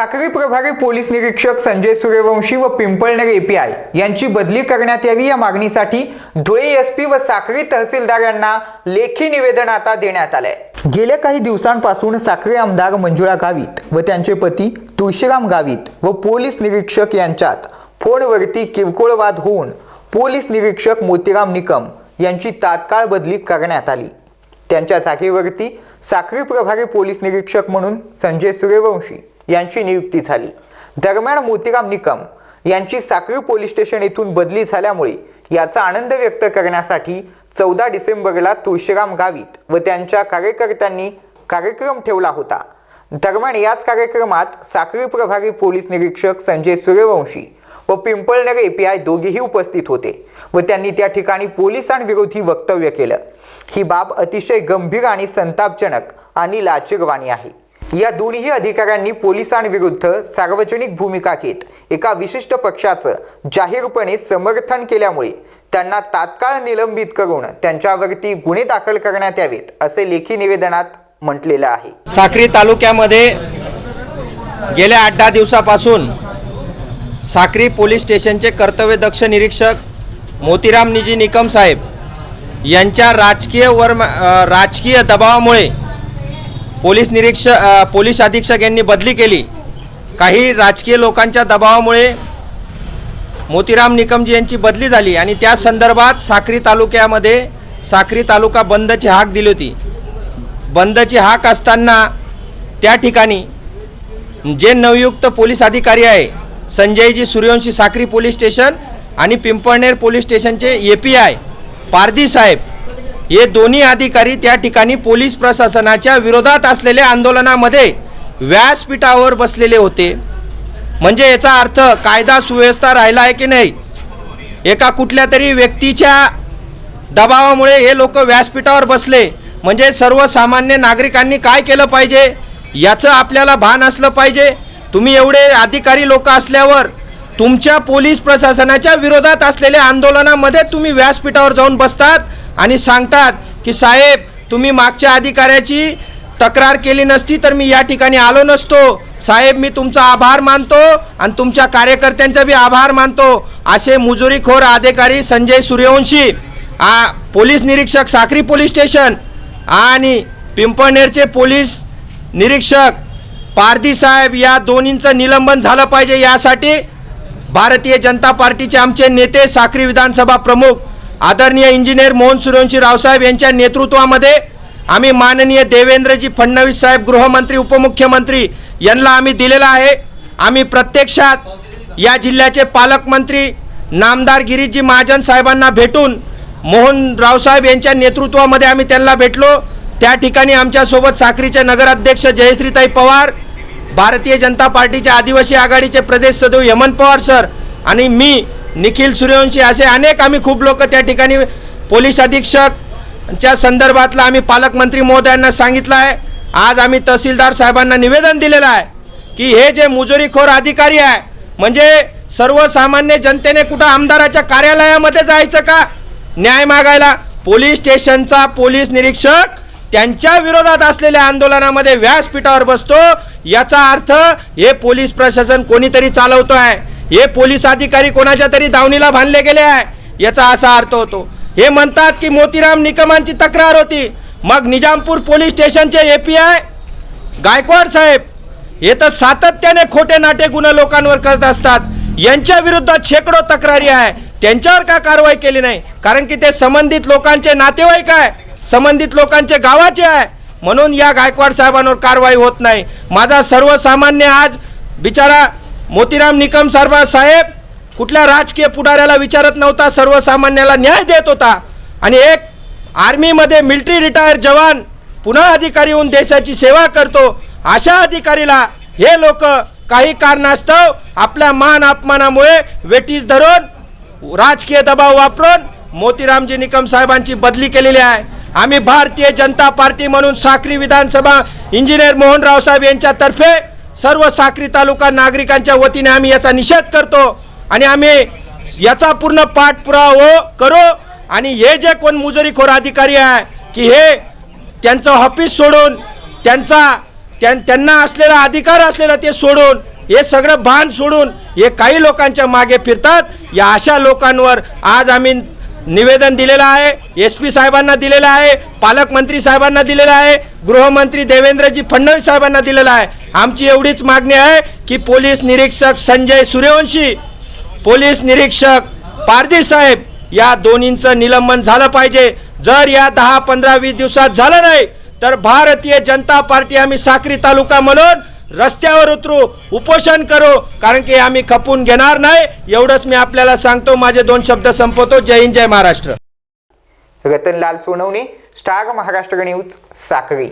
साक्री प्रभारी पोलीस निरीक्षक संजय सूर्यवंशी व पिंपळनेर एपीआय यांची बदली करण्यात यावी या मागणीसाठी धुळे एसपी व साक्री तहसीलदार यांना लेखी निवेदन आता देण्यात आलंय. गेल्या काही दिवसांपासून साक्री आमदार मंजुळा गावित व त्यांचे पती तुळशीराम गावित व पोलीस निरीक्षक यांच्यात फोनवरती किरकोळ वाद होऊन पोलीस निरीक्षक मोतीराम निकम यांची तात्काळ बदली करण्यात आली. त्यांच्या जागेवरती साक्री प्रभारी पोलीस निरीक्षक म्हणून संजय सूर्यवंशी यांची नियुक्ती झाली. दरम्यान मोतीराम निकम यांची साक्री पोलीस स्टेशन येथून बदली झाल्यामुळे याचा आनंद व्यक्त करण्यासाठी चौदा डिसेंबरला तुळशीराम गावित व त्यांच्या कार्यकर्त्यांनी कार्यक्रम ठेवला होता. दरम्यान याच कार्यक्रमात साक्री प्रभारी पोलीस निरीक्षक संजय सूर्यवंशी व पिंपळनेर आय दोघेही उपस्थित होते व त्यांनी त्या ठिकाणी पोलिसांविरोधी वक्तव्य केलं. ही बाब अतिशय गंभीर आणि संतापजनक आणि लाचिरवाणी आहे. या दोन्ही अधिकाऱ्यांनी पोलिसांविरुद्ध सार्वजनिक भूमिका घेत एका विशिष्ट पक्षाचं जाहीरपणे समर्थन केल्यामुळे त्यांना तात्काळ निलंबित करून त्यांच्यावरती गुन्हे दाखल करण्यात यावेत असे लेखी निवेदनात म्हटलेलं आहे. साक्री तालुक्यामध्ये गेल्या आठ दहा दिवसापासून साक्री पोलीस स्टेशनचे कर्तव्यदक्ष निरीक्षक मोतीराम निजी निकम साहेब यांच्या राजकीय वर्म राजकीय दबावामुळे पोलीस निरीक्षक पोलीस अधीक्षक यांनी बदली केली. काही राजकीय लोकांच्या दबावामुळे मोतीराम निकमजी यांची बदली झाली आणि त्या संदर्भात साक्री तालुक्यामध्ये साक्री तालुका बंदची हाक दिली होती. बंदची हाक असताना त्या ठिकाणी जे नवयुक्त पोलीस अधिकारी आहे संजयजी सूर्यवंशी साक्री पोलीस स्टेशन आणि पिंपळनेर पोलीस स्टेशनचे ए पी आय पारधी साहेब हे दोन्ही अधिकारी त्या ठिकाणी पोलीस प्रशासनाच्या विरोधात असलेल्या आंदोलनामध्ये व्यासपीठावर बसलेले होते. म्हणजे याचा अर्थ कायदा सुव्यवस्था राहिला आहे की नाही? एका कुठल्या तरी व्यक्तीच्या दबावामुळे हे लोक व्यासपीठावर बसले. म्हणजे सर्वसामान्य नागरिकांनी काय केलं पाहिजे? याचं आपल्याला भान असलं पाहिजे. तुम्ही एवढे अधिकारी लोक असल्यावर तुमच्या पोलीस प्रशासनाच्या विरोधात असलेल्या आंदोलनामध्ये तुम्ही व्यासपीठावर जाऊन बसतात. आणि सांगतात की साहेब तुम्ही मागच्या अधिकाऱ्याची तक्रार केली नसती तर मी या ठिकाणी आलो नसतो. साहेब मी तुमचा आभार मानतो आणि तुमच्या कार्यकर्त्यांचा बी आभार मानतो. असे मुजुरीखोर अधिकारी संजय सूर्यवंशी आ पोलीस निरीक्षक साक्री पोलीस स्टेशन आणि पिंपळनेरचे पोलीस निरीक्षक पारधी साहेब या दोन्हींचं निलंबन झालं पाहिजे यासाठी भारतीय जनता पार्टीचे आमचे नेते साक्री विधानसभा प्रमुख आदरणीय इंजिनियर मोहन सूर्यवंशी रावसाहेब यांच्या नेतृत्वामध्ये आम्ही माननीय देवेंद्रजी फडणवीस साहेब गृहमंत्री उपमुख्यमंत्री यांना आम्ही दिलेला आहे. आम्ही प्रत्यक्षात या जिल्ह्याचे पालकमंत्री नामदार गिरीजी महाजन साहेबांना भेटून मोहन रावसाहेब यांच्या नेतृत्वामध्ये आम्ही त्यांना भेटलो. त्या ठिकाणी आमच्यासोबत साक्रीचे नगराध्यक्ष जयश्रीताई पवार भारतीय जनता पार्टीच्या आदिवासी आघाडीचे प्रदेश सदैव यमन पवार सर आणि मी निखिल सूर्यवंशी असे अनेक आम्ही खूप लोक त्या ठिकाणी पोलीस अधीक्षकच्या संदर्भातला आम्ही पालकमंत्री महोदयांना सांगितलं आहे. आज आम्ही तहसीलदार साहेबांना निवेदन दिलेलं आहे की हे जे मुजोरीखोर अधिकारी आहे म्हणजे सर्वसामान्य जनतेने कुठं आमदाराच्या कार्यालयामध्ये जायचं का? न्याय मागायला पोलीस स्टेशनचा पोलीस निरीक्षक त्यांच्या विरोधात असलेल्या आंदोलनामध्ये व्यासपीठावर बसतो. याचा अर्थ हे पोलीस प्रशासन कोणीतरी चालवतो आहे हे पोलीस अधिकारी कोणाच्या तरी दावणीला बांधले गेले आहे? याचा असा अर्थ होतो. हे म्हणतात की मोतीराम निकमांची तक्रार होती. मग निजामपूर पोलीस स्टेशनचे ए पी आय गायकवाड साहेब हे तर सातत्याने खोटे नाटे गुन्हे लोकांवर करत असतात. यांच्या विरुद्ध शेकडो तक्रारी आहे. त्यांच्यावर का कारवाई केली नाही? कारण की ते संबंधित लोकांचे नातेवाईक आहे. संबंधित लोकांचे गावाचे आहे. म्हणून या गायकवाड साहेबांवर कारवाई होत नाही. माझा सर्वसामान्य आज बिचारा मोतीराम निकम सरबा साहेब कुठल्या राजकीय पुढाऱ्याला विचारत नव्हता सर्वसामान्याला न्याय देत होता. आणि एक आर्मीमध्ये मिलिटरी रिटायर जवान पुन्हा अधिकारी होऊन देशाची सेवा करतो अशा अधिकारीला हे लोक काही कारणास्तव आपल्या मान अपमानामुळे वेटीस धरून राजकीय दबाव वापरून मोतीरामजी निकम साहेबांची बदली केलेली आहे. आम्ही भारतीय जनता पार्टी म्हणून साक्री विधानसभा इंजिनियर मोहनराव साहेब यांच्यातर्फे सर्व साक्री तालुका नागरिकांच्या वतीने आम्ही याचा निषेध करतो आणि आम्ही याचा पूर्ण पाठपुरावा करू आणि हे जे कोण मुजरीखोर अधिकारी आहे की हे त्यांचं ऑफिस सोडून त्यांचा त्यां त्यांना असलेला अधिकार असलेला ते सोडून हे सगळं भान सोडून हे काही लोकांच्या मागे फिरतात. या अशा लोकांवर आज आम्ही निवेदन दिलेलं आहे. एस पी साहेबांना दिलेलं आहे. पालकमंत्री साहेबांना दिलेलं आहे. गृहमंत्री देवेंद्रजी फडणवीस साहेबांना दिलेलं आहे. आमची एवढीच मागणी आहे की पोलीस निरीक्षक संजय सूर्यवंशी पोलीस निरीक्षक पारदी साहेब या दोन्हींचं निलंबन झालं पाहिजे. जर या दहा पंधरा वीस दिवसात झालं नाही तर भारतीय जनता पार्टी आम्ही साक्री तालुका म्हणून रस्त्यावर उतरू उपोषण करू कारण की आम्ही खपून घेणार नाही. एवढंच मी आपल्याला सांगतो माझे दोन शब्द संपवतो. जय हिंद जय महाराष्ट्र. रतनलाल सोनवणे स्टार महाराष्ट्र न्यूज साखळी